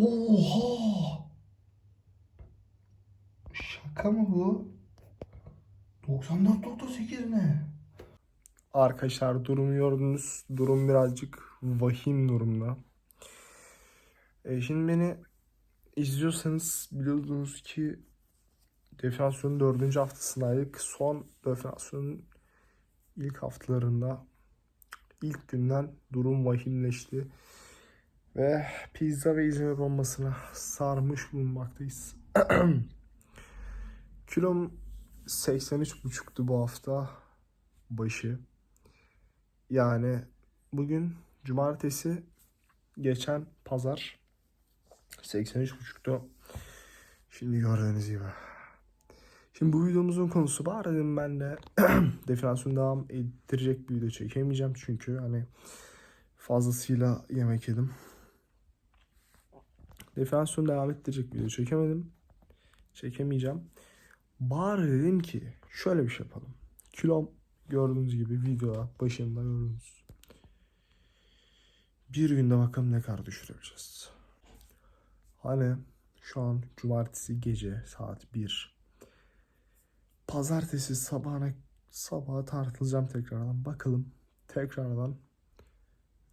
Oha! Şaka mı bu? 94.8 ne? Arkadaşlar durumu gördünüz. Durum birazcık vahim durumda. E, şimdi beni izliyorsanız biliyorsunuz ki deflasyonun dördüncü haftasındaydık. Son deflasyonun ilk haftalarında ilk günden durum vahimleşti. Ve pizza ve İzmir bombasına sarmış bulunmaktayız. Kilom 83,5'tu bu hafta başı. Yani bugün cumartesi geçen pazar 83,5'tu. Şimdi gördüğünüz gibi. Şimdi bu videomuzun konusu var dedim ben de deflasyon devam ettirecek bir video çekemeyeceğim çünkü hani fazlasıyla yemek yedim. Deflasyon devam ettirecek video çekemedim. Çekemeyeceğim. Bari dedim ki şöyle bir şey yapalım. Kilom gördüğünüz gibi videoda başında gördünüz. Bir günde bakalım ne kadar düşürebileceğiz. Hani şu an cumartesi gece saat 1. Pazartesi sabahına sabaha tartılacağım tekrardan. Bakalım tekrardan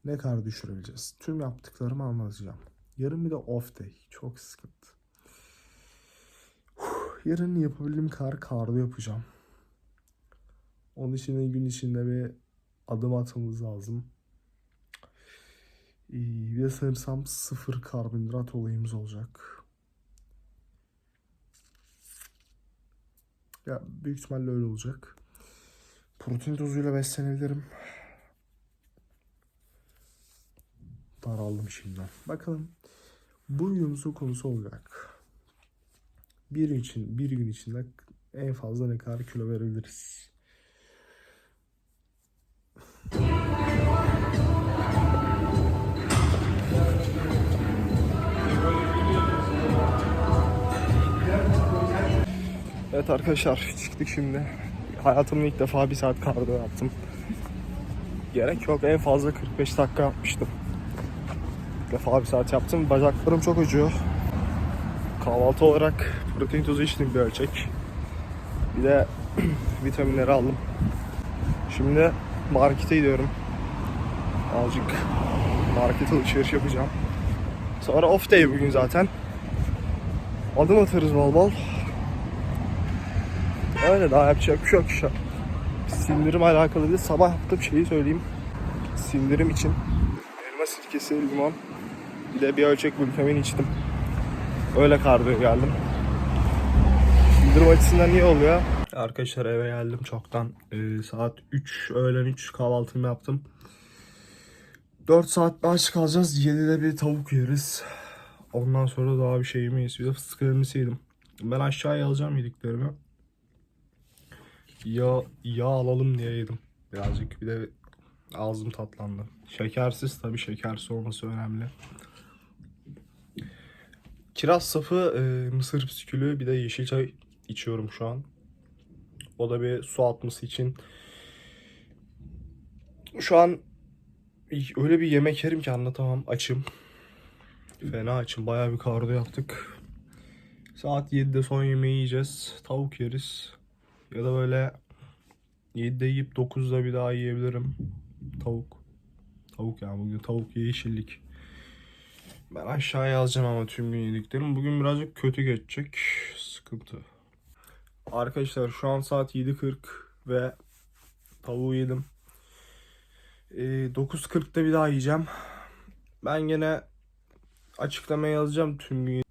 ne kadar düşürebileceğiz. Tüm yaptıklarımı anlatacağım. Yarın bir de off day. Çok sıkıntı. Yarın yapabildiğim kadar kardo yapacağım. Onun için de gün içinde bir adım atmamız lazım. Bir de sanırsam sıfır karbonhidrat olayımız olacak. Ya büyük ihtimalle öyle olacak. Protein tozuyla beslenebilirim. Daraldım şimdiden. Bakalım bu videomuzun konusu olacak. Bir için bir gün içinde en fazla ne kadar kilo verebiliriz? Evet arkadaşlar çıktık şimdi. Hayatımda ilk defa bir saat kardiyo yaptım. Gerek yok en fazla 45 dakika yapmıştım. İlk defa bir saat yaptım. Bacaklarım çok acıyor. Kahvaltı olarak protein tozu içtim bir ölçek. Bir de vitaminleri aldım. Şimdi markete gidiyorum. Azıcık market alışveriş yapacağım. Sonra off day bugün zaten. Adım atarız bol bol. Öyle daha yapacak bir şey yok işte. Sindirim alakalı bir de sabah yaptığım şeyi söyleyeyim. Sindirim için elma sirkesi, limon bir de bir ölçek vitamin içtim. Öyle kardiyo geldim. Sindirim açısından iyi oluyor. Arkadaşlar eve geldim çoktan. Ee, saat 3, öğlen 3 kahvaltımı yaptım. 4 saat aç kalacağız. 7'de bir tavuk yeriz. Ondan sonra daha bir şey yemeyiz. Bir de fıstık elması yedim. Ben aşağıya alacağım yediklerimi. Yağ, yağ alalım diye yedim birazcık. Bir de ağzım tatlandı. Şekersiz tabii şekersiz olması önemli. Kiraz sapı, e, mısır bisküvi bir de yeşil çay içiyorum şu an. O da bir su atması için. Şu an öyle bir yemek yerim ki anlatamam. Açım. Fena açım. Bayağı bir kardo yaptık. Saat 7'de son yemeği yiyeceğiz. Tavuk yeriz. Ya da böyle 7'de yiyip 9'da bir daha yiyebilirim. Tavuk. Tavuk yani bugün tavuk yeşillik. Ben aşağıya alacağım ama tüm gün yediklerim. Bugün birazcık kötü geçecek. Sıkıntı. Arkadaşlar şu an saat 7.40 ve tavuğu yedim. Ee, 9.40'da bir daha yiyeceğim. Ben gene açıklamaya yazacağım tüm gün.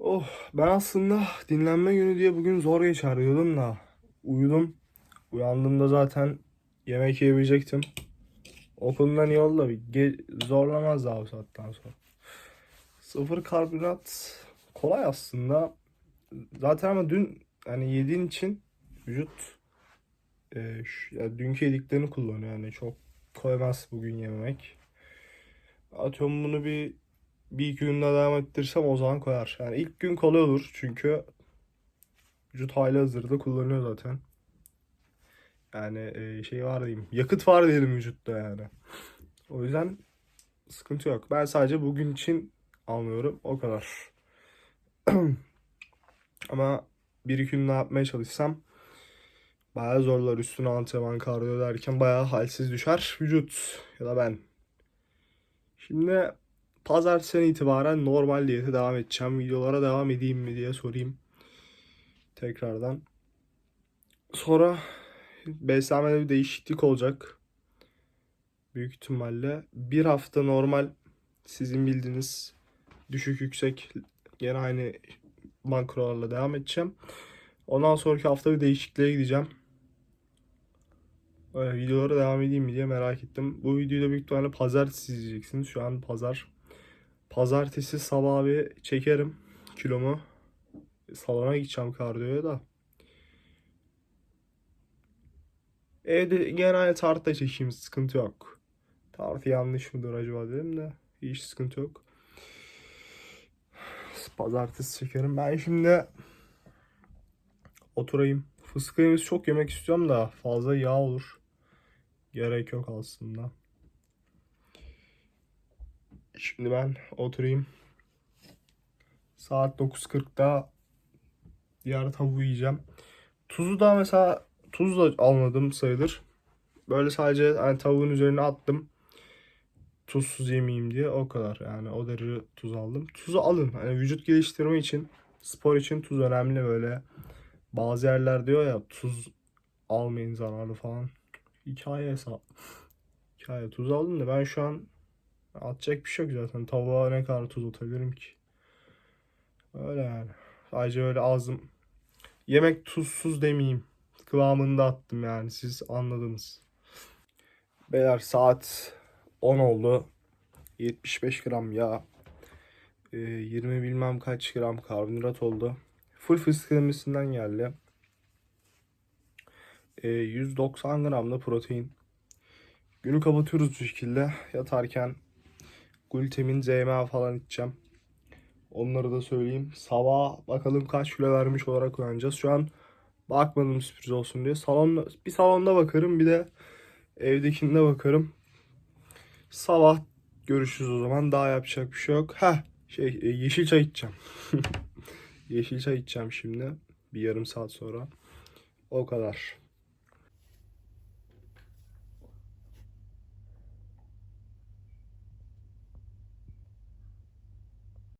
Oh ben aslında dinlenme günü diye bugün zor geçer diyordum da uyudum. Uyandığımda zaten yemek yiyebilecektim. Okuldan iyi oldu da zorlamaz daha bu saatten sonra. Sıfır karbonhidrat kolay aslında. Zaten ama dün hani yediğin için vücut e, şu- ya dünkü yediklerini kullanıyor yani çok koymaz bugün yememek. Atıyorum bunu bir bir iki günde devam ettirsem o zaman koyar. Yani ilk gün kolay olur çünkü vücut hali hazırda kullanıyor zaten. Yani e, şey var diyeyim. Yakıt var diyelim vücutta yani. O yüzden sıkıntı yok. Ben sadece bugün için almıyorum. O kadar. Ama bir iki gün ne yapmaya çalışsam bayağı zorlar üstüne antrenman kardiyo derken bayağı halsiz düşer vücut ya da ben. Şimdi pazartesinden itibaren normal diyete devam edeceğim. Videolara devam edeyim mi diye sorayım. Tekrardan. Sonra beslenmede bir değişiklik olacak. Büyük ihtimalle. Bir hafta normal sizin bildiğiniz düşük yüksek gene aynı makrolarla devam edeceğim. Ondan sonraki hafta bir değişikliğe gideceğim. Öyle videolara devam edeyim mi diye merak ettim. Bu videoyu da büyük ihtimalle pazartesi izleyeceksiniz. Şu an pazar. Pazartesi sabah bir çekerim kilomu. Salona gideceğim kardiyoya da. Evde genelde tartıda çekeyim sıkıntı yok. Tartı yanlış mıdır acaba dedim de hiç sıkıntı yok. Pazartesi çekerim. Ben şimdi oturayım. Ezmesi çok yemek istiyorum da fazla yağ olur. Gerek yok aslında. Şimdi ben oturayım. Saat 9.40'da diğer tavuğu yiyeceğim. Tuzu da mesela tuz da almadım sayılır. Böyle sadece hani tavuğun üzerine attım. Tuzsuz yemeyeyim diye o kadar yani o derece tuz aldım. Tuzu alın. Hani vücut geliştirme için, spor için tuz önemli böyle. Bazı yerler diyor ya tuz almayın zararlı falan. Hikaye hesap. Hikaye tuz aldım da ben şu an atacak bir şey yok zaten. Tavuğa ne kadar tuz atabilirim ki? Öyle yani. Sadece öyle ağzım yemek tuzsuz demeyeyim. Kıvamında attım yani siz anladınız. Beyler saat 10 oldu. 75 gram yağ. Ee, 20 bilmem kaç gram karbonhidrat oldu. Full fıstık ezmesinden geldi. Ee, 190 gram da protein. Günü kapatıyoruz bu şekilde. Yatarken glutamin, ZMA falan içeceğim. Onları da söyleyeyim. Sabah bakalım kaç kilo vermiş olarak uyanacağız. Şu an bakmadım sürpriz olsun diye. Salonda, bir salonda bakarım bir de evdekinde bakarım. Sabah görüşürüz o zaman. Daha yapacak bir şey yok. Heh şey e, yeşil çay içeceğim. yeşil çay içeceğim şimdi. Bir yarım saat sonra. O kadar.